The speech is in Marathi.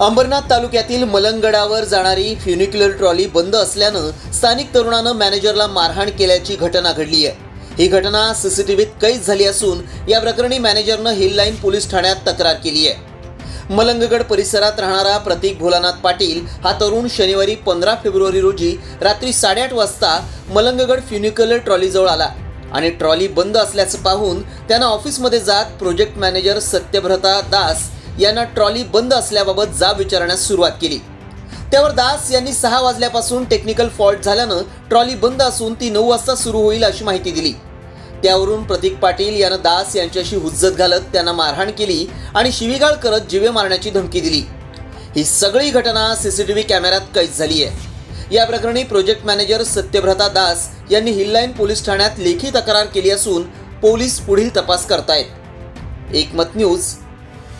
अंबरनाथ तालुक्यातील मलंगडावर जाणारी फ्युनिक्युलर ट्रॉली बंद असल्यानं स्थानिक तरुणानं मॅनेजरला मारहाण केल्याची घटना घडली आहे. ही घटना सीसीटीव्हीत कैद झाली असून या प्रकरणी मॅनेजरनं हिल लाईन पोलीस ठाण्यात तक्रार केली आहे. मलंगगड परिसरात राहणारा प्रतीक भोलानाथ पाटील हा तरुण शनिवारी पंधरा फेब्रुवारी रोजी रात्री साडेआठ वाजता मलंगगड फ्युनिक्युलर ट्रॉलीजवळ आला आणि ट्रॉली बंद असल्याचं पाहून त्यानं ऑफिसमध्ये जात प्रोजेक्ट मॅनेजर सत्यभ्रता दास यांना ट्रॉली बंद असल्याबाबत जाब विचारण्यास सुरुवात केली. त्यावर दास यांनी सहा वाजल्यापासून टेक्निकल फॉल्ट झाल्यानं ट्रॉली बंद असून ती नऊ वाजता सुरू होईल अशी माहिती दिली. त्यावरून प्रतीक पाटील यानं दास यांच्याशी हुज्जत घालत त्यांना मारहाण केली आणि शिवीगाळ करत जिवे मारण्याची धमकी दिली. ही सगळी घटना सीसीटीव्ही कॅमेऱ्यात कैद झाली आहे. या प्रकरणी प्रोजेक्ट मॅनेजर सत्यव्रता दास यांनी हिललाईन पोलीस ठाण्यात लेखी तक्रार केली असून पोलीस पुढील तपास करतायत. एकमत न्यूज